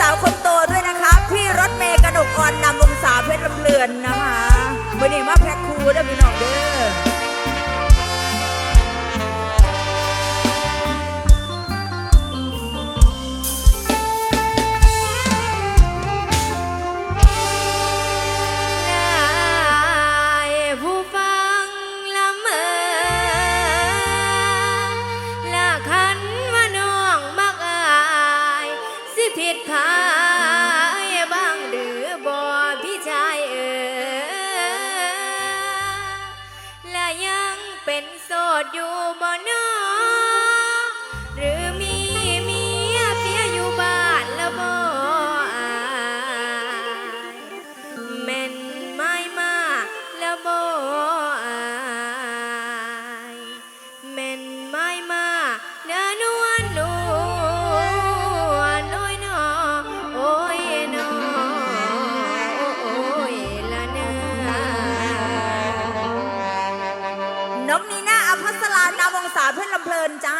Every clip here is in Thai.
สาวคน yo นจ้า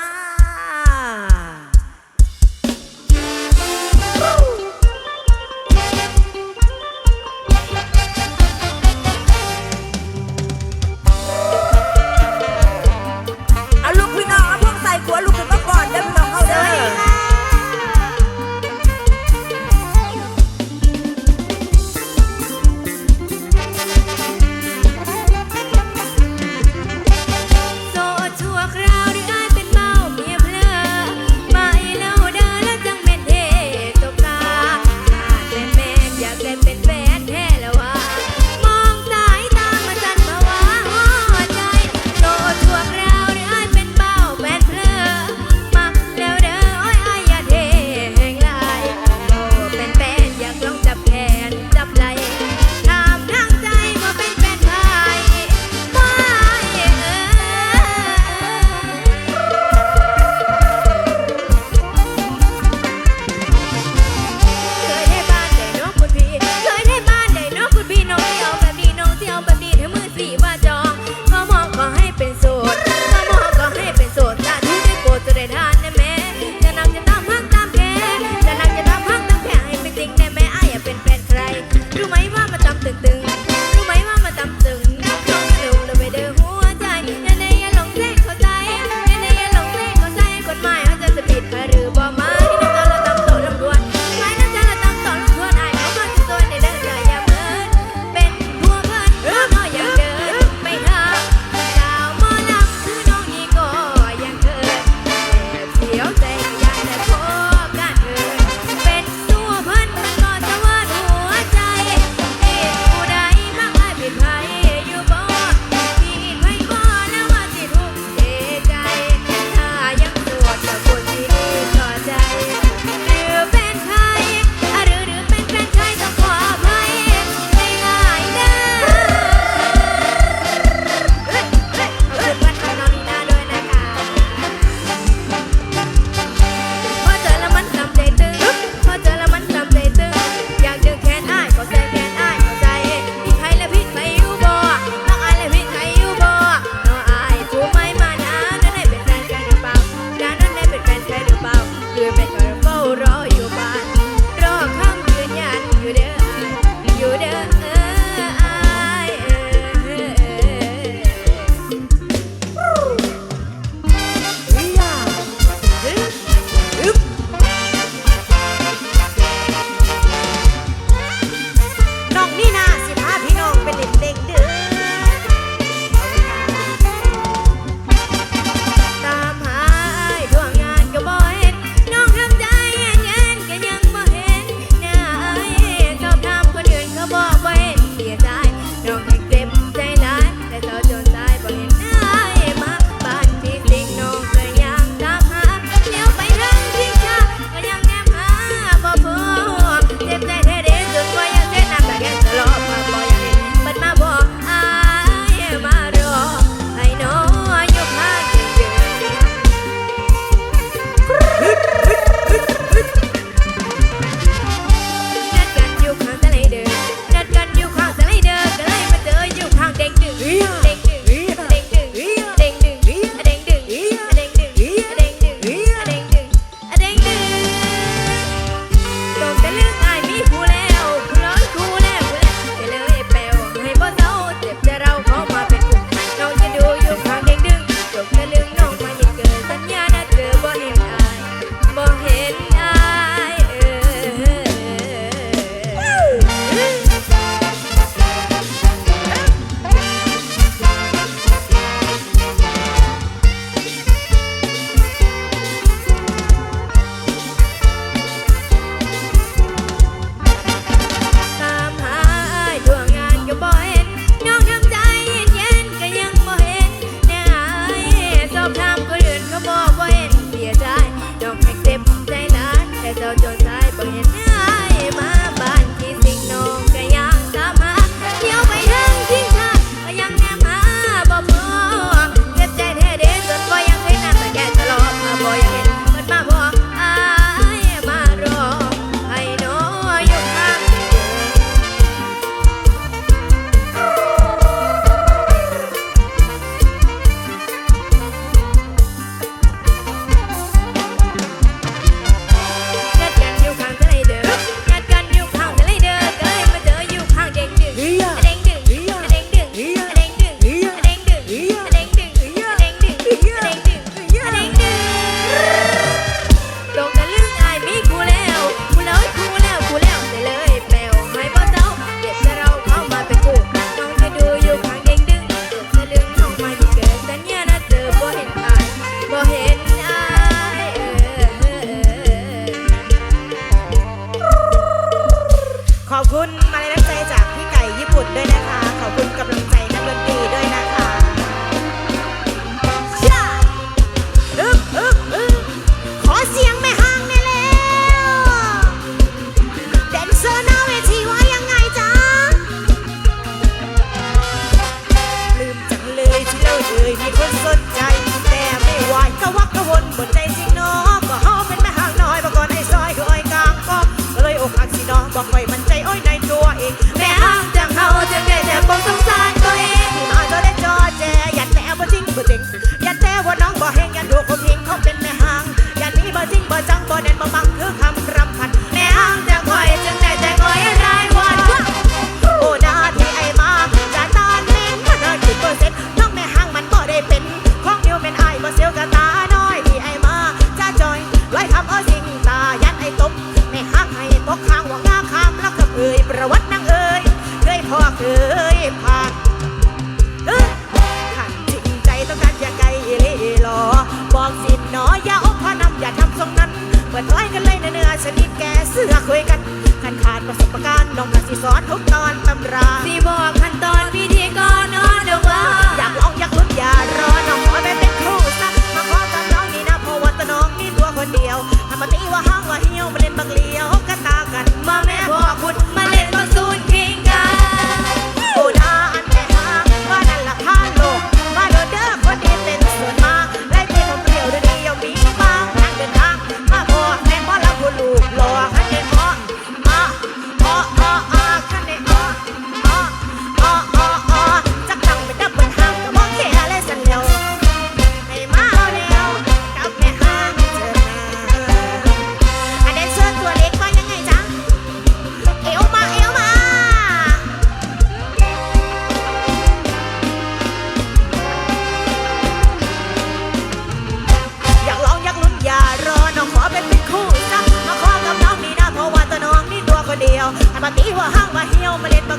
ให้ตกแม่ห้างให้ตกข้างหวังหน้าข้ามแล้วก็เอ่ยประวัตินางเอ่ยเคยพ่อเคยผ่านขันจิตใจต้องการอย่าไกลเลยรอบอกสิหนออย่าอกพอนำอย่าทำทรงนั้นเปิดร้อยกันเลยเนื้อสนิทแกเสื้อคุยกันขันขาดประสบการณ์ลองกสีสอนทุกตอนตำราที่บอกขั้นตอนพิธีก่นอน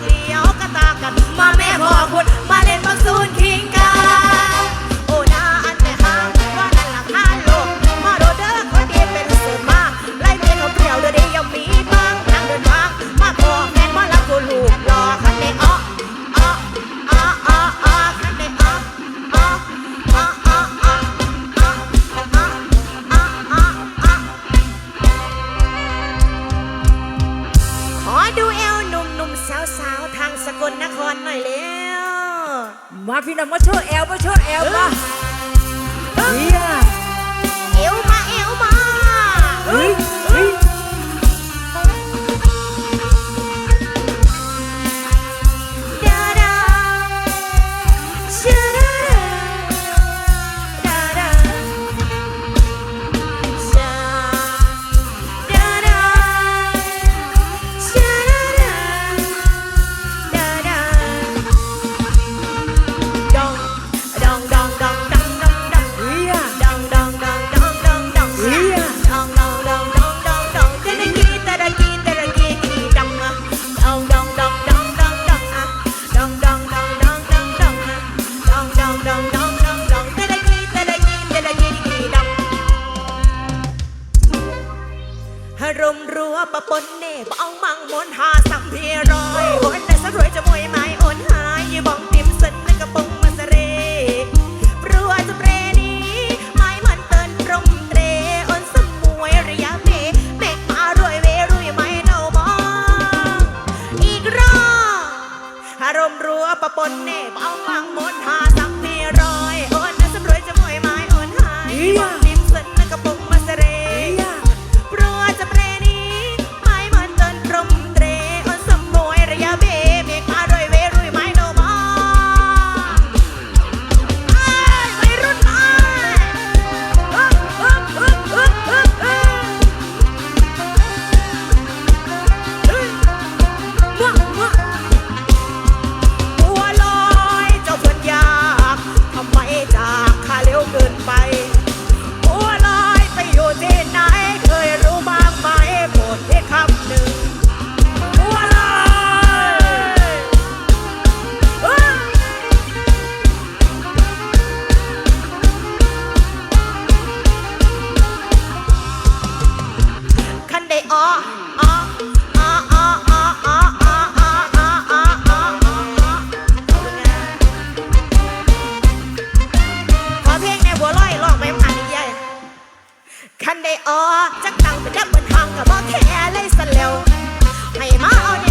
เดียวกระตากันมาแม่พ่อคุณ ปะปนเน่บ่เอามังมนหาสังเพีรอยบนแต่สรวยจะมวยไม้อ่อนหายอย่บองติมสนในกระปุงมาสเรรัวจะเปรนี้ไม้มันเตินตรมเตรอ่อนสมวยระยะเมเมกมารวยเวรุยไม้เนามองอีกรอบอารมณ์รัวปะปนเน่บ่เอามังมนหาสังเพีรอยอ่อนแต่สรวยจะมวยไม้อ่อนหาย จักตังเป็นนักบนทางก็บ่แค่เลยสันเล้วให้มาเอา